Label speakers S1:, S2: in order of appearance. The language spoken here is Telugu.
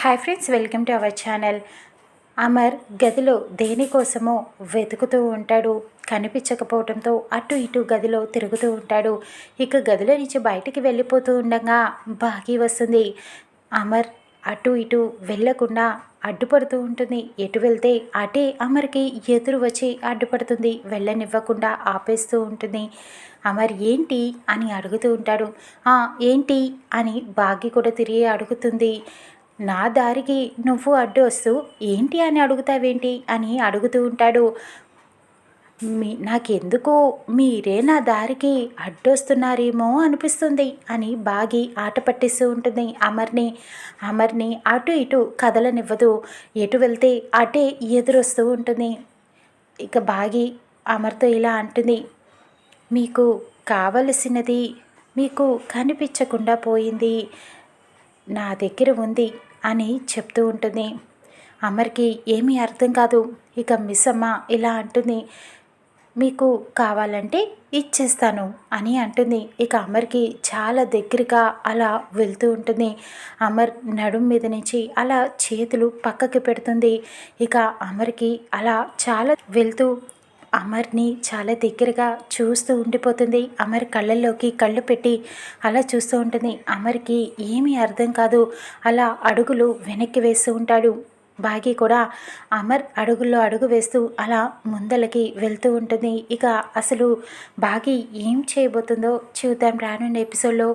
S1: Hi friends welcome to our channel Amar గదిలో దేనికోసమో వెతుకుతూ ఉంటాడు. కనిపించకపోవడంతో అటు ఇటు గదిలో తిరుగుతూ ఉంటాడు. ఇక గదిలో నుంచి బయటికి వెళ్ళిపోతూ ఉండగా బాగి వస్తుంది. అమర్ అటు ఇటు వెళ్ళకుండా అడ్డుపడుతూ ఉంటుంది. ఎటు వెళ్తే అటే అమర్కి ఎదురు వచ్చి అడ్డుపడుతుంది. వెళ్ళనివ్వకుండా ఆపేస్తూ ఉంటుంది. అమర్ ఏంటి? అని అడుగుతూ ఉంటాడు. ఏంటి? అని బాగి కూడా తిరిగి అడుగుతుంది. నా దారికి నువ్వు అడ్డు వస్తూ ఏంటి అని అడుగుతావేంటి? అని అడుగుతూ ఉంటాడు. మీ నాకెందుకు? మీరే నా దారికి అడ్డొస్తున్నారేమో అనిపిస్తుంది అని బాగి ఆట పట్టిస్తూ ఉంటుంది అమర్ని. అమర్ని అటు ఇటు కదలనివ్వదు. ఎటు వెళ్తే అటే ఎదురొస్తూ ఉంటుంది. ఇక బాగి అమర్తో ఇలా అంటుంది. మీకు కావలసినది మీకు కనిపించకుండా పోయింది. నా దగ్గర ఉంది. అని చెప్తూ ఉంటుంది. అమర్కి ఏమీ అర్థం కాదు. ఇక మిస్ అమ్మ ఇలా అంటుంది. మీకు కావాలంటే ఇచ్చేస్తాను అని అంటుంది. ఇక అమర్కి చాలా దగ్గరగా అలా వెళ్తూ ఉంటుంది. అమర్ నడుం మీద నుంచి అలా చేతులు పక్కకి పెడుతుంది. ఇక అమర్కి అలా చాలా వెళ్తూ అమర్ని చాలా దగ్గరగా చూస్తూ ఉండిపోతుంది. అమర్ కళ్ళల్లోకి కళ్ళు పెట్టి అలా చూస్తూ ఉంటుంది. అమర్కి ఏమీ అర్థం కాదు. అలా అడుగులు వెనక్కి వేస్తూ ఉంటాడు. బాగి కూడా అమర్ అడుగుల్లో అడుగు వేస్తూ అలా ముందలకి వెళ్తూ ఉంటుంది. ఇక అసలు బాగి ఏం చేయబోతుందో చూద్దాం రానున్న ఎపిసోడ్లో.